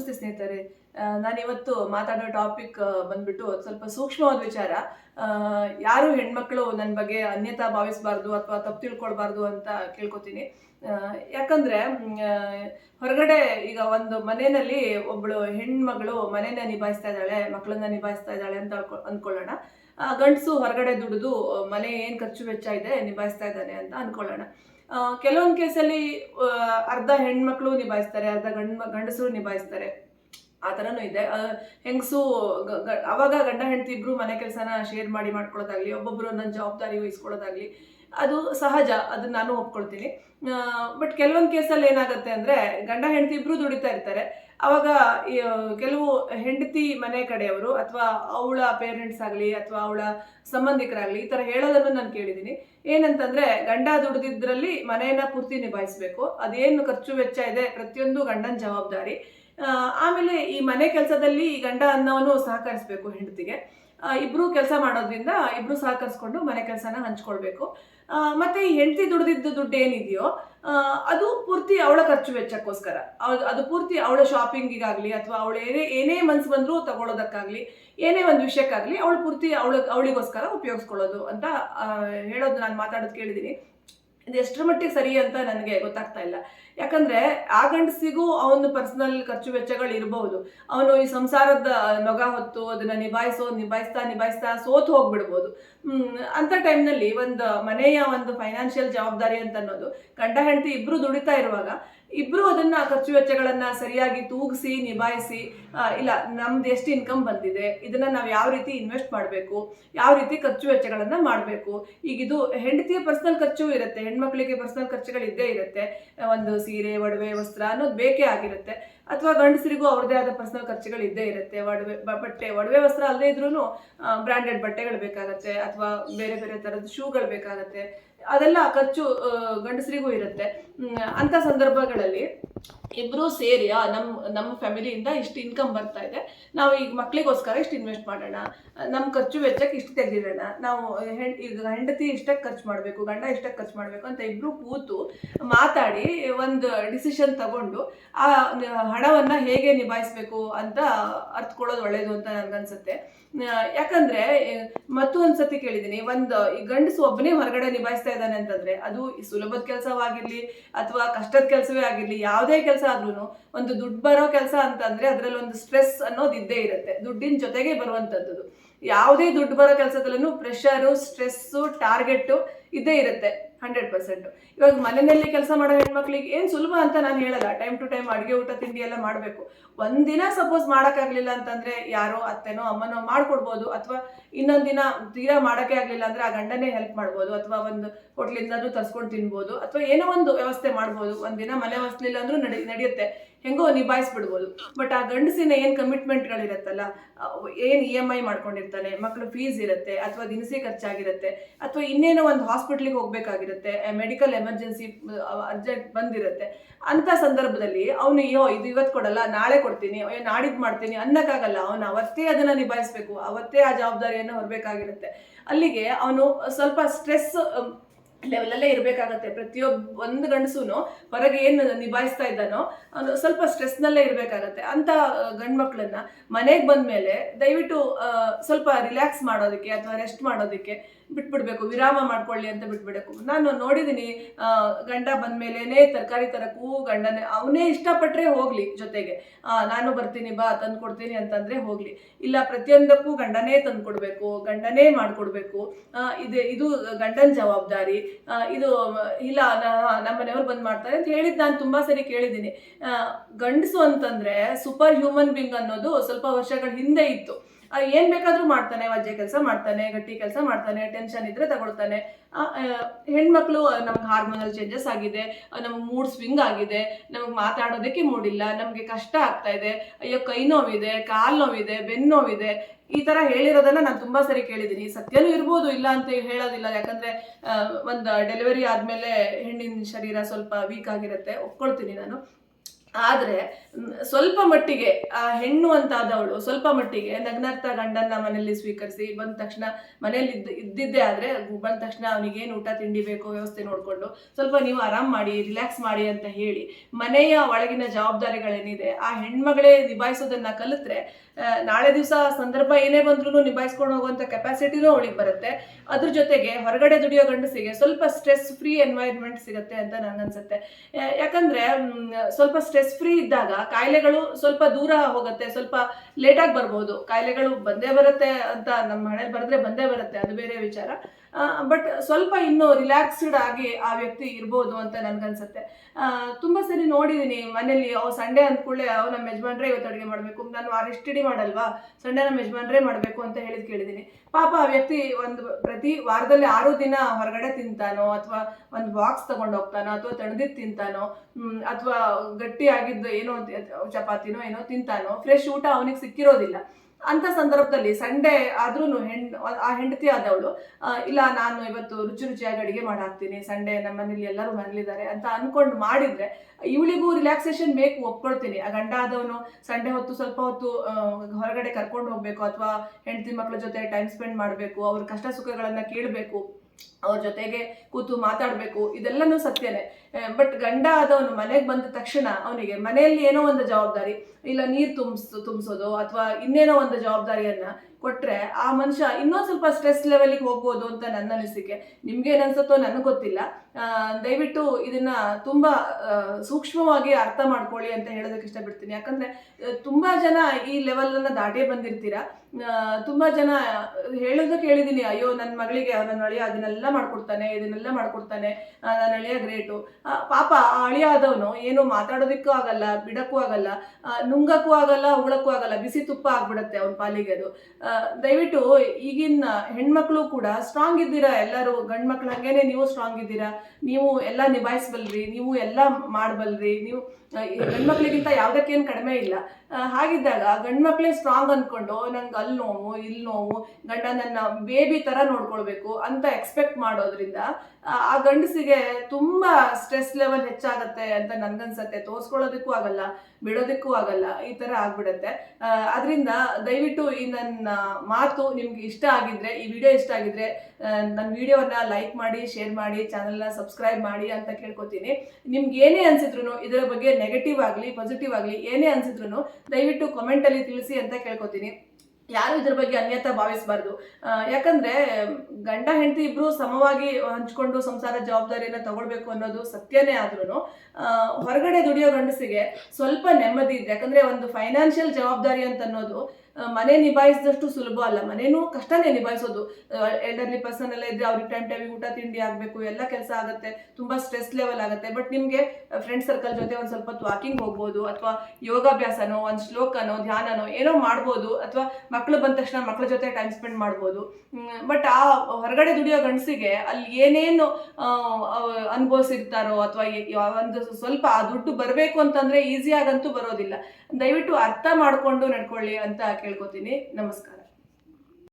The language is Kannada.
ನಮಸ್ತೆ ಸ್ನೇಹಿತರೆ. ನಾನಿವತ್ತು ಮಾತಾಡೋ ಟಾಪಿಕ್ ಬಂದ್ಬಿಟ್ಟು ಸ್ವಲ್ಪ ಸೂಕ್ಷ್ಮವಾದ ವಿಚಾರ. ಯಾರು ಹೆಣ್ಮಕ್ಳು ನನ್ನ ಬಗ್ಗೆ ಅನ್ಯತಾ ಭಾವಿಸಬಾರ್ದು ಅಥವಾ ತಪ್ಪು ತಿಳ್ಕೊಳ್ಬಾರ್ದು ಅಂತ ಕೇಳ್ಕೊತೀನಿ. ಯಾಕಂದ್ರೆ ಹೊರಗಡೆ ಈಗ ಒಂದು ಮನೆಯಲ್ಲಿ ಒಬ್ಬಳು ಹೆಣ್ಮಗಳು ಮನೆನ ನಿಭಾಯಿಸ್ತಾ ಇದ್ದಾಳೆ ಮಕ್ಕಳನ್ನ ನಿಭಾಯಿಸ್ತಾ ಇದ್ದಾಳೆ ಅಂತ ಅನ್ಕೊ- ಅನ್ಕೊಳ್ಳೋಣ. ಗಂಡಸು ಹೊರಗಡೆ ದುಡಿದು ಮನೆ ಏನು ಖರ್ಚು ವೆಚ್ಚ ಇದೆ ನಿಭಾಯಿಸ್ತಾ ಇದ್ದಾನೆ ಅಂತ ಅನ್ಕೊಳ್ಳೋಣ. ಕೆಲವೊಂದು ಕೇಸಲ್ಲಿ ಅರ್ಧ ಹೆಣ್ಮಕ್ಳು ನಿಭಾಯಿಸ್ತಾರೆ, ಅರ್ಧ ಗಂಡ್ ಗಂಡಸರು ನಿಭಾಯಿಸ್ತಾರೆ. ಆ ಥರನೂ ಇದೆ. ಹೆಂಗಸು ಅವಾಗ ಗಂಡ ಹೆಂಡತಿ ಇಬ್ರು ಮನೆ ಕೆಲಸನ ಶೇರ್ ಮಾಡಿ ಮಾಡ್ಕೊಳ್ಳೋದಾಗ್ಲಿ, ಒಬ್ಬೊಬ್ರು ಒಂದೊಂದು ಜವಾಬ್ದಾರಿ ವಹಿಸ್ಕೊಳ್ಳೋದಾಗ್ಲಿ, ಅದು ಸಹಜ. ಅದನ್ನ ನಾನು ಒಪ್ಕೊಳ್ತೀನಿ. ಬಟ್ ಕೆಲವೊಂದು ಕೇಸಲ್ಲಿ ಏನಾಗುತ್ತೆ ಅಂದ್ರೆ, ಗಂಡ ಹೆಂಡತಿ ಇಬ್ರು ದುಡಿತಾ ಇರ್ತಾರೆ. ಅವಾಗ ಕೆಲವು ಹೆಂಡತಿ ಮನೆ ಕಡೆಯವರು ಅಥವಾ ಅವಳ ಪೇರೆಂಟ್ಸ್ ಆಗಲಿ ಅಥವಾ ಅವಳ ಸಂಬಂಧಿಕರಾಗಲಿ ಈ ಥರ ಹೇಳೋದನ್ನು ನಾನು ಕೇಳಿದ್ದೀನಿ. ಏನಂತಂದ್ರೆ ಗಂಡ ದುಡಿದಿದ್ರಲ್ಲಿ ಮನೆಯನ್ನ ಪೂರ್ತಿ ನಿಭಾಯಿಸಬೇಕು. ಅದೇನು ಖರ್ಚು ವೆಚ್ಚ ಇದೆ ಪ್ರತಿಯೊಂದು ಗಂಡನ ಜವಾಬ್ದಾರಿ. ಆಮೇಲೆ ಈ ಮನೆ ಕೆಲಸದಲ್ಲಿ ಈ ಗಂಡ ಅನ್ನವನ್ನು ಸಹಕರಿಸಬೇಕು ಹೆಂಡತಿಗೆ. ಇಬ್ರು ಕೆಲಸ ಮಾಡೋದ್ರಿಂದ ಇಬ್ರು ಸಹಕರಿಸ್ಕೊಂಡು ಮನೆ ಕೆಲಸನ ಹಂಚ್ಕೊಳ್ಬೇಕು. ಮತ್ತೆ ಈ ಹೆಂಡತಿ ದುಡ್ದಿದ್ದ ದುಡ್ಡು ಏನಿದೆಯೋ ಅದು ಪೂರ್ತಿ ಅವಳ ಖರ್ಚು ವೆಚ್ಚಕ್ಕೋಸ್ಕರ. ಅದು ಪೂರ್ತಿ ಅವಳ ಶಾಪಿಂಗಿಗಾಗಲಿ ಅಥವಾ ಅವಳ ಏನೇ ಏನೇ ಮನ್ಸು ಬಂದರೂ ತಗೊಳ್ಳೋದಕ್ಕಾಗ್ಲಿ, ಏನೇ ಒಂದು ವಿಷಯಕ್ಕಾಗ್ಲಿ, ಅವಳು ಪೂರ್ತಿ ಅವಳ, ಅವಳಿಗೋಸ್ಕರ ಉಪಯೋಗಿಸ್ಕೊಳ್ಳೋದು ಅಂತ ಹೇಳೋದು ನಾನು ಮಾತಾಡೋದು ಕೇಳಿದ್ದೀನಿ. ಇದು ಎಷ್ಟರ ಮಟ್ಟಿಗೆ ಸರಿ ಅಂತ ನನಗೆ ಗೊತ್ತಾಗ್ತಾ ಇಲ್ಲ. ಯಾಕಂದ್ರೆ ಆ ಗಂಡಸಿಗೂ ಅವನ ಪರ್ಸನಲ್ ಖರ್ಚು ವೆಚ್ಚಗಳು ಇರಬಹುದು ಅವನು ಈ ಸಂಸಾರದ ನೊಗ ಹೊತ್ತು ಅದನ್ನ ನಿಭಾಯಿಸೋ, ನಿಭಾಯಿಸ್ತಾ ನಿಭಾಯಿಸ್ತಾ ಸೋತು ಹೋಗ್ಬಿಡ್ಬೋದು. ಅಂತ ಟೈಮ್ನಲ್ಲಿ ಒಂದು ಮನೆಯ ಒಂದು ಫೈನಾನ್ಷಿಯಲ್ ಜವಾಬ್ದಾರಿ ಅಂತ ಅನ್ನೋದು, ಗಂಡ, ಹೆಂಡತಿ ಇಬ್ರು ದುಡಿತಾ ಇರುವಾಗ ಇಬ್ರು ಅದನ್ನ ಖರ್ಚು ವೆಚ್ಚಗಳನ್ನ ಸರಿಯಾಗಿ ತೂಗಿಸಿ, ನಿಭಾಯಿಸಿ ಇಲ್ಲ, ನಮ್ದು ಎಷ್ಟು ಇನ್ಕಮ್ ಬಂದಿದೆ, ಇದನ್ನ ನಾವು ಯಾವ ರೀತಿ ಇನ್ವೆಸ್ಟ್ ಮಾಡಬೇಕು, ಯಾವ ರೀತಿ ಖರ್ಚು ವೆಚ್ಚಗಳನ್ನ ಮಾಡಬೇಕು. ಈಗ ಇದು ಹೆಂಡತಿಯ ಪರ್ಸನಲ್ ಖರ್ಚು ಇರುತ್ತೆ, ಹೆಣ್ಮಕ್ಳಿಗೆ ಪರ್ಸನಲ್ ಖರ್ಚುಗಳು ಇದ್ದೇ ಇರುತ್ತೆ. ಒಂದು ಸೀರೆ, ಒಡವೆ, ವಸ್ತ್ರ ಅನ್ನೋದು ಬೇಕೇ ಆಗಿರುತ್ತೆ. ಅಥವಾ ಗಂಡಸರಿಗೂ ಅವ್ರದೇ ಆದ ಪರ್ಸನಲ್ ಖರ್ಚುಗಳು ಇದ್ದೇ ಇರುತ್ತೆ. ಒಡವೆ ಬಟ್ಟೆ, ಒಡವೆ ವಸ್ತ್ರ ಅಲ್ಲದೆ ಇದ್ರೂ ಬ್ರ್ಯಾಂಡೆಡ್ ಬಟ್ಟೆಗಳು ಬೇಕಾಗತ್ತೆ, ಅಥವಾ ಬೇರೆ ಬೇರೆ ಥರದ ಶೂಗಳು ಬೇಕಾಗತ್ತೆ. ಅದೆಲ್ಲ ಖರ್ಚು ಗಂಡಸರಿಗೂ ಇರುತ್ತೆ. ಅಂತ ಸಂದರ್ಭಗಳಲ್ಲಿ ಇಬ್ರು ಸೇರಿ ನಮ್ಮ ನಮ್ಮ ಫ್ಯಾಮಿಲಿಯಿಂದ ಇಷ್ಟು ಇನ್ಕಮ್ ಬರ್ತಾ ಇದೆ. ನಾವು ಈಗ ಮಕ್ಳಿಗೋಸ್ಕರ ಇಷ್ಟು ಇನ್ವೆಸ್ಟ್ ಮಾಡೋಣ. ನಮ್ಮ ಖರ್ಚು ವೆಚ್ಚಕ್ಕೆ ಇಷ್ಟು ತೆಗೆದಿಡೋಣ. ನಾವು ಈಗ ಹೆಂಡತಿ ಇಷ್ಟಕ್ಕೆ ಖರ್ಚು ಮಾಡಬೇಕು, ಗಂಡ ಇಷ್ಟಕ್ಕೆ ಖರ್ಚು ಮಾಡಬೇಕು ಅಂತ ಇಬ್ರು ಕೂತು ಮಾತಾಡಿ ಒಂದು ಡಿಸಿಷನ್ ತಗೊಂಡು, ಆ, ಹಣವನ್ನ ಹೇಗೆ ನಿಭಾಯಿಸಬೇಕು ಅಂತ ಅರ್ಥಕೊಳ್ಳೋದು ಒಳ್ಳೇದು ಅಂತ ನನ್ಗನ್ಸುತ್ತೆ. ಯಾಕಂದ್ರೆ ಮತ್ತೊಂದು ಸತಿ ಕೇಳಿದೀನಿ ಒಂದು, ಈ ಗಂಡಸು ಒಬ್ಬನೇ ಹೊರಗಡೆ ನಿಭಾಯಿಸ್ತಾ ಇದ್ದಾನೆ ಅಂತಂದ್ರೆ, ಅದು ಸುಲಭದ ಕೆಲಸವಾಗಿರ್ಲಿ, ಅಥವಾ ಕಷ್ಟದ ಕೆಲಸವೇ ಆಗಿರ್ಲಿ, ಯಾವುದೇ ಕೆಲಸ ಆದ್ರೂ ಒಂದು ದುಡ್ಡು ಬರೋ ಕೆಲಸ ಅಂತಂದ್ರೆ ಅದರಲ್ಲಿ ಒಂದು ಸ್ಟ್ರೆಸ್ ಅನ್ನೋದು ಇದ್ದೇ ಇರುತ್ತೆ, ದುಡ್ಡಿನ ಜೊತೆಗೆ ಬರುವಂತದ್ದು. ಯಾವುದೇ ದುಡ್ಡು ಬರೋ ಕೆಲಸದಲ್ಲೂ ಪ್ರೆಷರು ಸ್ಟ್ರೆಸ್ಸು ಟಾರ್ಗೆಟ್ ಇದ್ದೇ ಇರುತ್ತೆ. Hundred percent. ಇವಾಗ ಮನೆಯಲ್ಲಿ ಕೆಲಸ ಮಾಡೋ ಹೆಣ್ಮಕ್ಳಿಗೆ ಏನು ಸುಲಭ ಅಂತ ನಾನು ಹೇಳಲ್ಲ. ಟೈಮ್ ಟು ಟೈಮ್ ಅಡುಗೆ, ಊಟ, ತಿಂಡಿ ಎಲ್ಲ ಮಾಡಬೇಕು. ಒಂದಿನ ಸಪೋಸ್ ಮಾಡೋಕ್ಕಾಗಲಿಲ್ಲ ಅಂತಂದ್ರೆ ಯಾರೋ ಅತ್ತೆನೋ ಅಮ್ಮನೋ ಮಾಡ್ಕೊಡ್ಬೋದು, ಅಥವಾ ಇನ್ನೊಂದು ದಿನ ತೀರಾ ಮಾಡೋಕ್ಕೆ ಆಗಲಿಲ್ಲ ಅಂದ್ರೆ ಆ ಗಂಡನೇ ಹೆಲ್ಪ್ ಮಾಡ್ಬೋದು, ಅಥವಾ ಒಂದು ಹೋಟ್ಲಿಂದಾದ್ರೂ ತರ್ಸ್ಕೊಂಡು ತಿನ್ಬೋದು, ಅಥವಾ ಏನೋ ಒಂದು ವ್ಯವಸ್ಥೆ ಮಾಡ್ಬೋದು. ಒಂದಿನ ಮನೆ ಹೊಸ್ಲಿಲ್ಲ ಅಂದ್ರೂ ನಡಿ, ನಡೆಯುತ್ತೆ. ಹೆಂಗೋ ನಿಭಾಯಿಸ್ಬಿಡ್ಬೋದು. ಬಟ್ ಆ ಗಂಡಸಿನ ಏನು ಕಮಿಟ್ಮೆಂಟ್ಗಳಿರುತ್ತಲ್ಲ ಏನು ಇ ಎಂ ಐ ಮಾಡ್ಕೊಂಡಿರ್ತಾನೆ ಮಕ್ಕಳು ಫೀಸ್ ಇರುತ್ತೆ, ಅಥವಾ ದಿನಸಿ ಖರ್ಚಾಗಿರುತ್ತೆ, ಅಥವಾ ಇನ್ನೇನೋ ಒಂದು ಹಾಸ್ಪಿಟ್ಲಿಗೆ ಹೋಗ್ಬೇಕಾಗಿರುತ್ತೆ ಮೆಡಿಕಲ್ ಎಮರ್ಜೆನ್ಸಿ ಅರ್ಜೆಂಟ್ ಬಂದಿರುತ್ತೆ, ಅಂತ ಸಂದರ್ಭದಲ್ಲಿ ಅವನು, ಅಯ್ಯೋ, ಇದು ಇವತ್ತು ಕೊಡಲ್ಲ, ನಾಳೆ ಕೊಡ್ತೀನಿ, ಅಯ್ಯೋ, ನಾಡಿದ್ದು ಮಾಡ್ತೀನಿ ಅನ್ನಕ್ಕಾಗಲ್ಲ, ಅವನು ಅವತ್ತೇ ಅದನ್ನ ನಿಭಾಯಿಸ್ಬೇಕು, ಅವತ್ತೇ ಆ ಜವಾಬ್ದಾರಿಯನ್ನು ಹೊರಬೇಕಾಗಿರುತ್ತೆ. ಅಲ್ಲಿಗೆ ಅವನು ಸ್ವಲ್ಪ ಸ್ಟ್ರೆಸ್ ಲೆವೆಲಲ್ಲೇ ಇರಬೇಕಾಗತ್ತೆ. ಪ್ರತಿಯೊಬ್ಬ ಒಂದು ಗಂಡಸೂನು ಹೊರಗೆ ಏನು ನಿಭಾಯಿಸ್ತಾ ಇದ್ದಾನೋ ಅವನು ಸ್ವಲ್ಪ ಸ್ಟ್ರೆಸ್ನಲ್ಲೇ ಇರಬೇಕಾಗತ್ತೆ. ಅಂತ ಗಂಡು ಮನೆಗೆ ಬಂದ ಮೇಲೆ ದಯವಿಟ್ಟು ಸ್ವಲ್ಪ ರಿಲ್ಯಾಕ್ಸ್ ಮಾಡೋದಕ್ಕೆ ಅಥವಾ ರೆಸ್ಟ್ ಮಾಡೋದಕ್ಕೆ ಬಿಟ್ಬಿಡ್ಬೇಕು, ವಿರಾಮ ಮಾಡ್ಕೊಳ್ಳಿ ಅಂತ ಬಿಟ್ಬಿಡಬೇಕು. ನಾನು ನೋಡಿದ್ದೀನಿ ಗಂಡ ಗಂಡ ಬಂದ್ಮೇಲೇನೆ ತರಕಾರಿ ತರಕ್ಕೂ ಗಂಡನೇ, ಅವನೇ ಇಷ್ಟಪಟ್ಟರೆ ಹೋಗ್ಲಿ ಜೊತೆಗೆ. ನಾನು ಬರ್ತೀನಿ, ಬಾ ತಂದು ಕೊಡ್ತೀನಿ ಅಂತಂದರೆ ಹೋಗ್ಲಿ. ಇಲ್ಲ, ಪ್ರತಿಯೊಂದಕ್ಕೂ ಗಂಡನೇ ತಂದು ಕೊಡ್ಬೇಕು ಗಂಡನೇ ಮಾಡ್ಕೊಡ್ಬೇಕು. ಇದು ಇದು ಗಂಡನ ಜವಾಬ್ದಾರಿ. ಇದು, ಇಲ್ಲ ನಮ್ಮ ಮನೆಯವ್ರು ಬಂದ್ ಮಾಡ್ತಾರೆ ಅಂತ ಹೇಳಿದ್ ನಾನು ತುಂಬಾ ಸರಿ ಕೇಳಿದ್ದೀನಿ ಗಂಡಸು ಅಂತಂದ್ರೆ ಸೂಪರ್ ಹ್ಯೂಮನ್ ಬೀಂಗ್ ಅನ್ನೋದು ಸ್ವಲ್ಪ ವರ್ಷಗಳ ಹಿಂದೆ ಇತ್ತು. ಏನ್ ಬೇಕಾದ್ರೂ ಮಾಡ್ತಾನೆ, ವಜ್ಜೆ ಕೆಲಸ ಮಾಡ್ತಾನೆ, ಗಟ್ಟಿ ಕೆಲಸ ಮಾಡ್ತಾನೆ ಟೆನ್ಷನ್ ಇದ್ರೆ ತಗೊಳ್ತಾನೆ. ಹೆಣ್ಮಕ್ಳು ನಮ್ಗೆ ಹಾರ್ಮೋನಲ್ ಚೇಂಜಸ್ ಆಗಿದೆ ನಮ್ಗೆ ಮೂಡ್ ಸ್ವಿಂಗ್ ಆಗಿದೆ, ನಮ್ಗೆ ಮಾತಾಡೋದಕ್ಕೆ ಮೂಡಿಲ್ಲ ನಮ್ಗೆ ಕಷ್ಟ ಆಗ್ತಾ ಇದೆ, ಅಯ್ಯೋ, ಕೈ ನೋವಿದೆ, ಕಾಲ್ ನೋವಿದೆ, ಬೆನ್ನು ನೋವಿದೆ, ಈ ತರ ಹೇಳಿರೋದನ್ನ ನಾನು ತುಂಬಾ ಸರಿ ಕೇಳಿದೀನಿ ಸತ್ಯನೂ ಇರ್ಬೋದು ಇಲ್ಲ ಅಂತ ಹೇಳೋದಿಲ್ಲ, ಯಾಕಂದ್ರೆ ಒಂದು ಡೆಲಿವರಿ ಆದ್ಮೇಲೆ ಹೆಣ್ಣಿನ ಶರೀರ ಸ್ವಲ್ಪ ವೀಕ್ ಆಗಿರುತ್ತೆ, ಒಪ್ಕೊಳ್ತೀನಿ ನಾನು. ಆದ್ರೆ ಸ್ವಲ್ಪ ಮಟ್ಟಿಗೆ, ಆ, ಹೆಣ್ಣು ಅಂತ ಆದವಳು ಸ್ವಲ್ಪ ಮಟ್ಟಿಗೆ ನಗ್ನಾರ್ಥ ಗಂಡನ್ನ ಮನೆಯಲ್ಲಿ ಸ್ವೀಕರಿಸಿ ಬಂದ ತಕ್ಷಣ ಮನೆಯಲ್ಲಿ ಇದ್ದ, ಇದ್ದಿದ್ದೇ ಆದ್ರೆ ಬಂದ ತಕ್ಷಣ ಅವನಿಗೆ ಏನು ಊಟ, ತಿಂಡಿ ಬೇಕೋ ವ್ಯವಸ್ಥೆ ನೋಡಿಕೊಂಡು ಸ್ವಲ್ಪ ನೀವು ಆರಾಮ್ ಮಾಡಿ, ರಿಲ್ಯಾಕ್ಸ್ ಮಾಡಿ ಅಂತ ಹೇಳಿ ಮನೆಯ ಒಳಗಿನ ಜವಾಬ್ದಾರಿಗಳೇನಿದೆ, ಆ ಹೆಣ್ಮಗಳೇ ನಿಭಾಯಿಸೋದನ್ನ ಕಲಿತ್ರೆ ನಾಳೆ ದಿವಸ ಸಂದರ್ಭ ಏನೇ ಬಂದ್ರೂ ನಿಭಾಯಿಸ್ಕೊಂಡು ಹೋಗುವಂತ ಕೆಪಾಸಿಟಿನೂ ಅವಳಿಗೆ ಬರುತ್ತೆ. ಅದ್ರ ಜೊತೆಗೆ ಹೊರಗಡೆ ದುಡಿಯೋ ಗಂಡಸಿಗೆ ಸ್ವಲ್ಪ ಸ್ಟ್ರೆಸ್ ಫ್ರೀ ಎನ್ವೈರ್ಮೆಂಟ್ ಸಿಗುತ್ತೆ ಅಂತ ನನ್ಗನ್ಸುತ್ತೆ ಯಾಕಂದ್ರೆ ಸ್ವಲ್ಪ ಸ್ಟ್ರೆಸ್ ಫ್ರೀ ಇದ್ದಾಗ ಕಾಯಿಲೆಗಳು ಸ್ವಲ್ಪ ದೂರ ಹೋಗುತ್ತೆ, ಸ್ವಲ್ಪ ಲೇಟಾಗಿ ಬರ್ಬೋದು. ಕಾಯಿಲೆಗಳು ಬಂದೇ ಬರುತ್ತೆ ಅಂತ ನಮ್ಮ ಮನೇಲಿ ಬರೆದ್ರೆ ಬಂದೇ ಬರುತ್ತೆ, ಅದು ಬೇರೆ ವಿಚಾರ. ಬಟ್ ಸ್ವಲ್ಪ ಇನ್ನೂ ರಿಲ್ಯಾಕ್ಸ್ಡ್ ಆಗಿ ಆ ವ್ಯಕ್ತಿ ಇರ್ಬೋದು ಅಂತ ನನ್ಗನ್ಸುತ್ತೆ. ತುಂಬ ಸರಿ ನೋಡಿದೀನಿ ಮನೇಲಿ ಅವ್ ಸಂಡೇ ಅಂದ್ಕೊಳ್ಳೆ ಅವ್ ನಮ್ಮ ಯಜಮಾನ್ರೆ ಇವತ್ತು ಅಡುಗೆ ಮಾಡಬೇಕು, ನಾನು ವಾರ ಇಡೀ ಮಾಡಲ್ವಾ? ಸಂಡೇ ನಮ್ಮ ಯಜಮಾನ್ರೆ ಮಾಡಬೇಕು ಅಂತ ಹೇಳಿದ್ ಕೇಳಿದೀನಿ. ಪಾಪ ಆ ವ್ಯಕ್ತಿ ಒಂದು ಪ್ರತಿ ವಾರದಲ್ಲಿ ಆರು ದಿನ ಹೊರಗಡೆ ತಿಂತಾನೋ, ಅಥವಾ ಒಂದು ಬಾಕ್ಸ್ ತಗೊಂಡು ಹೋಗ್ತಾನೋ, ಅಥವಾ ತಣದಿದ್ದು ತಿಂತಾನೋ ಅಥವಾ ಗಟ್ಟಿ ಆಗಿದ್ದು ಏನೋ ಚಪಾತಿನೋ ಏನೋ ತಿಂತಾನೋ ಫ್ರೆಶ್ ಊಟ ಅವನಿಗೆ ಸಿಕ್ಕಿರೋದಿಲ್ಲ. ಅಂತ ಸಂದರ್ಭದಲ್ಲಿ ಸಂಡೇ ಆದ್ರೂ ಹೆಣ್ಣು ಆ ಹೆಂಡತಿ ಆದವಳು ಇಲ್ಲ, ನಾನು ಇವತ್ತು ರುಚಿ ರುಚಿಯಾಗಿ ಅಡಿಗೆ ಮಾಡಿ ಹಾಕ್ತೀನಿ ಸಂಡೇ ನಮ್ಮ ಮನೇಲಿ ಎಲ್ಲರೂ ಮನೇಲಿದ್ದಾರೆ ಅಂತ ಅನ್ಕೊಂಡು ಮಾಡಿದ್ರೆ, ಇವಳಿಗೂ ರಿಲ್ಯಾಕ್ಸೇಷನ್ ಬೇಕು, ಒಪ್ಕೊಳ್ತೀನಿ. ಆ ಗಂಡ ಆದವನು ಸಂಡೇ ಹೊತ್ತು ಸ್ವಲ್ಪ ಹೊತ್ತು ಹೊರಗಡೆ ಕರ್ಕೊಂಡು ಹೋಗ್ಬೇಕು ಅಥವಾ ಹೆಂಡತಿ ಮಕ್ಕಳ ಜೊತೆ ಟೈಮ್ ಸ್ಪೆಂಡ್ ಮಾಡಬೇಕು, ಅವ್ರ ಕಷ್ಟ ಸುಖಗಳನ್ನ ಕೇಳಬೇಕು, ಅವ್ರ ಜೊತೆಗೆ ಕೂತು ಮಾತಾಡಬೇಕು, ಇದೆಲ್ಲನೂ ಸತ್ಯನೇ. ಬಟ್ ಗಂಡ ಆದವನು ಮನೆಗೆ ಬಂದ ತಕ್ಷಣ ಅವನಿಗೆ ಮನೆಯಲ್ಲಿ ಏನೋ ಒಂದು ಜವಾಬ್ದಾರಿ, ಇಲ್ಲ ನೀರು ತುಂಬಿಸ್, ತುಂಬಿಸೋದು ಅಥವಾ ಇನ್ನೇನೋ ಒಂದು ಜವಾಬ್ದಾರಿಯನ್ನ ಕೊಟ್ರೆ ಆ ಮನುಷ್ಯ ಇನ್ನೊಂದು ಸ್ವಲ್ಪ ಸ್ಟ್ರೆಸ್ ಲೆವೆಲ್ಗೆ ಹೋಗ್ಬೋದು ಅಂತ ನನ್ನ ಅನಿಸಿಕೆ. ನಿಮ್ಗೆ ಅನ್ಸುತ್ತೋ ನನಗೆ ಗೊತ್ತಿಲ್ಲ. ದಯವಿಟ್ಟು ಇದನ್ನ ತುಂಬಾ ಸೂಕ್ಷ್ಮವಾಗಿ ಅರ್ಥ ಮಾಡ್ಕೊಳ್ಳಿ ಅಂತ ಹೇಳೋದಕ್ಕೆ ಇಷ್ಟಪಡ್ತೀನಿ. ಯಾಕಂದ್ರೆ ತುಂಬಾ ಜನ ಈ ಲೆವೆಲ್ ದಾಟೇ ಬಂದಿರ್ತೀರಾ? ತುಂಬಾ ಜನ ಹೇಳೋದಕ್ಕೆ ಕೇಳಿದೀನಿ, ಅಯ್ಯೋ ನನ್ನ ಮಗಳಿಗೆ ನನ್ನ ಅಳಿಯ ಅದನ್ನೆಲ್ಲ ಮಾಡ್ಕೊಡ್ತಾನೆ, ಇದನ್ನೆಲ್ಲ ಮಾಡ್ಕೊಡ್ತಾನೆ ನನ್ನ ಅಳಿಯ ಗ್ರೇಟು ಪಾಪ ಅಳಿಯ ಆದವನು ಏನು ಮಾತಾಡೋದಕ್ಕೂ ಆಗಲ್ಲ, ಬಿಡಕ್ಕೂ ಆಗಲ್ಲ ನುಂಗಕ್ಕೂ ಆಗಲ್ಲ ಉಳಕ್ಕೂ ಆಗಲ್ಲ, ಬಿಸಿ ತುಪ್ಪ ಆಗ್ಬಿಡತ್ತೆ ಅವನ ಪಾಲಿಗೆ ಅದು. ದಯವಿಟ್ಟು ಈಗಿನ ಹೆಣ್ಮಕ್ಳು ಕೂಡ ಸ್ಟ್ರಾಂಗ್ ಇದ್ದೀರಾ ಎಲ್ಲರೂ? ಗಂಡ್ ಮಕ್ಳು ಹಂಗೇನೆ ನೀವು ಸ್ಟ್ರಾಂಗ್ ಇದ್ದೀರಾ? ನೀವು ಎಲ್ಲ ನಿಭಾಯಿಸ್ಬಲ್ರಿ, ನೀವು ಎಲ್ಲ ಮಾಡಬಲ್ರಿ, ನೀವು ಹೆಣ್ಮಕ್ಳಿಗಿಂತ ಯಾವುದಕ್ಕೇನು ಕಡಿಮೆ ಇಲ್ಲ. ಹಾಗಿದ್ದಾಗ ಗಂಡ್ಮಕ್ಳೇ ಸ್ಟ್ರಾಂಗ್ ಅನ್ಕೊಂಡು, ನಂಗೆ ಅಲ್ಲಿ ನೋವು, ಇಲ್ಲಿ ನೋವು, ಗಂಡ ನನ್ನ ಬೇಬಿ ತರ ನೋಡ್ಕೊಳ್ಬೇಕು ಅಂತ ಎಕ್ಸ್ಪೆಕ್ಟ್ ಮಾಡೋದ್ರಿಂದ, ಆ ಆ ಗಂಡಸಿಗೆ ತುಂಬಾ ಸ್ಟ್ರೆಸ್ ಲೆವೆಲ್ ಹೆಚ್ಚಾಗತ್ತೆ ಅಂತ ನನ್ಗನ್ಸತ್ತೆ ತೋರ್ಸ್ಕೊಳ್ಳೋದಕ್ಕೂ ಆಗಲ್ಲ, ಬಿಡೋದಕ್ಕೂ ಆಗಲ್ಲ, ಈ ತರ ಆಗ್ಬಿಡತ್ತೆ. ಅದರಿಂದ ದಯವಿಟ್ಟು ಈ ನನ್ನ ಮಾತು ನಿಮ್ಗೆ ಇಷ್ಟ ಆಗಿದ್ರೆ, ಈ ವಿಡಿಯೋ ಇಷ್ಟ ಆಗಿದ್ರೆ ನನ್ನ ವಿಡಿಯೋನ ಲೈಕ್ ಮಾಡಿ ಶೇರ್ ಮಾಡಿ ಚಾನಲ್ನ ಸಬ್ಸ್ಕ್ರೈಬ್ ಮಾಡಿ ಅಂತ ಕೇಳ್ಕೊತೀನಿ. ನಿಮ್ಗೆ ಏನೇ ಅನ್ಸಿದ್ರು ಇದರ ಬಗ್ಗೆ ನೆಗೆಟಿವ್ ಆಗಲಿ ಪಾಸಿಟಿವ್ ಆಗಲಿ, ಏನೇ ಅನ್ಸಿದ್ರು ದಯವಿಟ್ಟು ಕಾಮೆಂಟಲ್ಲಿ ತಿಳಿಸಿ ಅಂತ ಕೇಳ್ಕೊತೀನಿ. ಯಾರು ಇದ್ರ ಬಗ್ಗೆ ಅನ್ಯತಾ ಭಾವಿಸಬಾರ್ದು. ಯಾಕಂದ್ರೆ, ಗಂಡ, ಹೆಂಡತಿ ಇಬ್ರು ಸಮವಾಗಿ ಹಂಚ್ಕೊಂಡು ಸಂಸಾರ ಜವಾಬ್ದಾರಿಯನ್ನ ತಗೊಳ್ಬೇಕು ಅನ್ನೋದು ಸತ್ಯನೇ ಆದ್ರೂ ಹೊರಗಡೆ ದುಡಿಯೋ ಗಂಡಸಿಗೆ ಸ್ವಲ್ಪ ನೆಮ್ಮದಿ ಇದೆ ಯಾಕಂದ್ರೆ ಒಂದು ಫೈನಾನ್ಷಿಯಲ್ ಜವಾಬ್ದಾರಿ ಅಂತ ಅನ್ನೋದು ಮನೆ ನಿಭಾಯಿಸಿದಷ್ಟು ಸುಲಭ ಅಲ್ಲ. ಮನೇನೂ ಕಷ್ಟನೇ ನಿಭಾಯಿಸೋದು. ಎಲ್ಡರ್ಲಿ ಪರ್ಸನ್ ಎಲ್ಲ ಇದ್ರೆ ಅವ್ರಿಗೆ ಟೈಮ್ ಟೈಮಿಗೆ ಊಟ, ತಿಂಡಿ ಆಗಬೇಕು, ಎಲ್ಲ ಕೆಲಸ ಆಗುತ್ತೆ. ತುಂಬ ಸ್ಟ್ರೆಸ್ ಲೆವೆಲ್ ಆಗುತ್ತೆ. ಬಟ್ ನಿಮಗೆ ಫ್ರೆಂಡ್ ಸರ್ಕಲ್ ಜೊತೆ ಒಂದು ಸ್ವಲ್ಪ ವಾಕಿಂಗ್ ಹೋಗ್ಬೋದು ಅಥವಾ ಯೋಗಾಭ್ಯಾಸನೋ, ಒಂದು ಶ್ಲೋಕನೋ, ಧ್ಯಾನನೋ ಏನೋ ಮಾಡ್ಬೋದು ಅಥವಾ ಮಕ್ಕಳು ಬಂದ ತಕ್ಷಣ ಮಕ್ಕಳ ಜೊತೆ ಟೈಮ್ ಸ್ಪೆಂಡ್ ಮಾಡ್ಬೋದು. ಬಟ್ ಆ ಹೊರಗಡೆ ದುಡಿಯೋ ಗಂಡಸಿಗೆ ಅಲ್ಲಿ ಏನೇನು ಅನುಭವಿಸಿರ್ತಾರೋ ಅಥವಾ ಒಂದು ಸ್ವಲ್ಪ ಆ ದುಡ್ಡು ಬರಬೇಕು ಅಂತಂದ್ರೆ ಈಸಿಯಾಗಂತೂ ಬರೋದಿಲ್ಲ. ದಯವಿಟ್ಟು ಅರ್ಥ ಮಾಡಿಕೊಂಡು ನಡ್ಕೊಳ್ಳಿ ಅಂತ ಕೇಳ್ಕೊತೀನಿ. ನಮಸ್ಕಾರ.